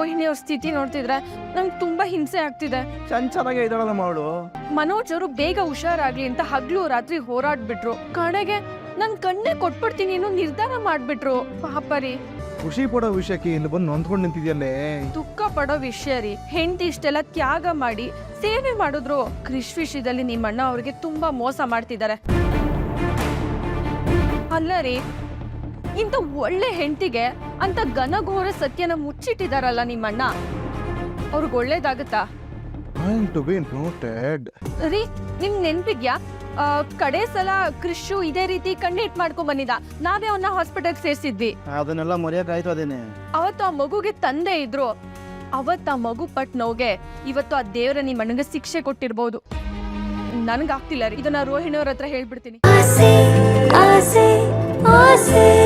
ರೋಹಿಣಿ ಅವ್ರ ಸ್ಥಿತಿ ನೋಡ್ತಿದ್ರೆ ನಂಗೆ ತುಂಬಾ ಹಿಂಸೆ ಆಗ್ತಿದೆ. ಚೆನ್ನಾಗೇ ಇದ್ದಾಳಲ್ಲ ಅವಳು ಮನೋಜ್ ಅವರು ಬೇಗ ಹುಷಾರಾಗ್ಲಿ ಅಂತ ಹಗ್ಲು ರಾತ್ರಿ ಹೋರಾಡ್ಬಿಟ್ರು. ಕಡೆಗೆ ನನ್ ಕಣ್ಣೆ ಕೊಟ್ಬಿಡ್ತೀನಿ ಅನ್ನೋ ನಿರ್ಧಾರ ಮಾಡ್ಬಿಟ್ರು. ಪಾಪರಿ. ಖುಷಿ ಪಡೋ ವಿಷಯಕ್ಕೆ ಇಲ್ಲಿ ಬಂದು ನೊಂದ್ಕೊಂಡು ನಿಂತಿದ್ಯಲ್ಲೇ? ದುಃಖ ಪಡೋ ವಿಷಯ ರೀ. ಹೆಂಡತಿ ಇಷ್ಟೆಲ್ಲ ತ್ಯಾಗ ಮಾಡಿ ಸೇವೆ ಮಾಡಿದ್ರು. ಕೃಷಿ ವಿಷಯದಲ್ಲಿ ನಿಮ್ಮಣ್ಣ ಅವ್ರಿಗೆ ತುಂಬಾ ಮೋಸ ಮಾಡ್ತಿದ್ದಾರೆ. ಅಲ್ಲ ರೀ ಇಂಥ ಒಳ್ಳೆ ಹೆಂಡತಿಗೆ ಅಂತ ಘನಘೋರ ಸತ್ಯನ ಮುಚ್ಚಿಟ್ಟಿದಾರಲ್ಲ ನಿಮ್ಮಣ್ಣ? ಅವ್ರಿಗೆ ಒಳ್ಳೇದಾಗತ್ತಾ? ಟು ಬಿ ನೋಟೆಡ್ ರೀ ನಿಮ್ ನೆನ್ಪಿದ್ಯಾ ಆ, ಕಡೆ ಸಲ ಕೃಷು ಇದೇ ರೀತಿ ಕಂಡಿಟ್ ಮಾಡ್ಕೊಂಡ್ ಬಂದಿದ್ದ. ನಾವೇ ಅವನ್ನ ಹಾಸ್ಪಿಟಲ್ ಸೇರ್ಸಿದ್ವಿ. ಅದನ್ನೆಲ್ಲ ಮರೆಯಕ್ಕಾಯ್ತು ಅದೇನೆ. ಅವತ್ತು ಆ ಮಗುಗೆ ತಂದೆ ಇದ್ರು. ಅವತ್ತು ಆ ಮಗು ಪಟ್ ನೋವ್ಗೆ ಇವತ್ತು ಆ ದೇವರ ನಿಮ್ಮ ಅಣ್ಣಗೆ ಶಿಕ್ಷೆ ಕೊಟ್ಟಿರ್ಬೋದು. ನನ್ಗಾಗ್ತಿಲ್ಲ ರೀ. ಇದನ್ನ ರೋಹಿಣಿಯವ್ರ ಹತ್ರ ಹೇಳ್ಬಿಡ್ತೀನಿ. ಆಸೆ ಆಸೆ ಆಸೆ.